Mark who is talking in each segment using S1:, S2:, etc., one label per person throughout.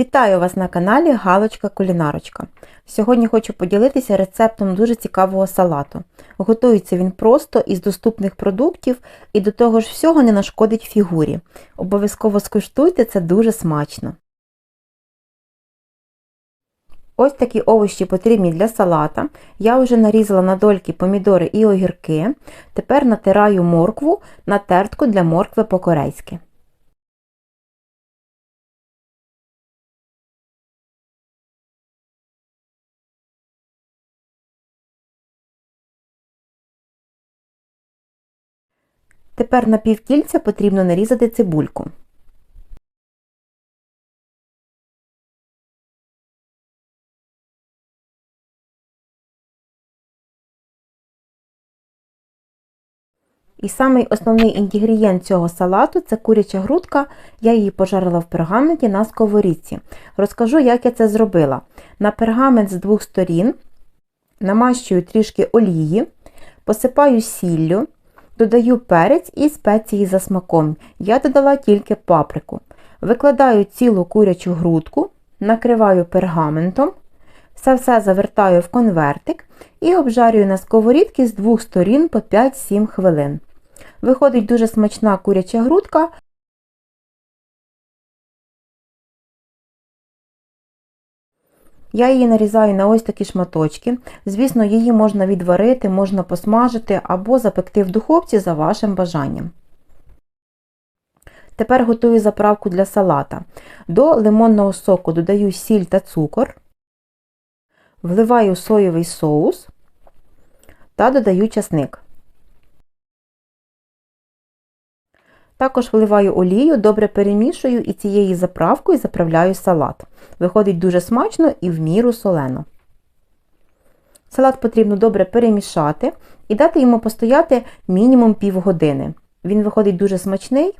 S1: Вітаю вас на каналі Галочка Кулінарочка. Сьогодні хочу поділитися рецептом дуже цікавого салату. Готується він просто із доступних продуктів і до того ж всього не нашкодить фігурі. Обов'язково скуштуйте, це дуже смачно. Ось такі овочі потрібні для салата. Я вже нарізала на дольки помідори і огірки. Тепер натираю моркву на тертку для моркви по-корейськи. Тепер на півкільця потрібно нарізати цибульку. І самий основний інгредієнт цього салату це куряча грудка. Я її пожарила в пергаменті на сковорідці. Розкажу, як я це зробила. На пергамент з двох сторін намащую трішки олії, посипаю сіллю, додаю перець і спеції за смаком. Я додала тільки паприку. Викладаю цілу курячу грудку, накриваю пергаментом, все все завертаю в конвертик і обжарюю на сковорідці з двох сторін по 5-7 хвилин. Виходить дуже смачна куряча грудка. Я її нарізаю на ось такі шматочки. Звісно, її можна відварити, можна посмажити або запекти в духовці за вашим бажанням. Тепер готую заправку для салата. До лимонного соку додаю сіль та цукор, вливаю соєвий соус та додаю часник. Також вливаю олію, добре перемішую і цією заправкою заправляю салат. Виходить дуже смачно і в міру солено. Салат потрібно добре перемішати і дати йому постояти мінімум півгодини. Він виходить дуже смачний.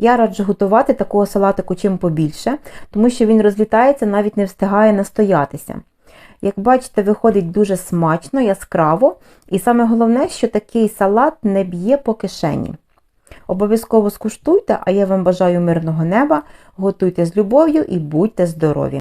S1: Я раджу готувати такого салатику чим побільше, тому що він розлітається, навіть не встигає настоятися. Як бачите, виходить дуже смачно, яскраво, і саме головне, що такий салат не б'є по кишені. Обов'язково скуштуйте, а я вам бажаю мирного неба, готуйте з любов'ю і будьте здорові!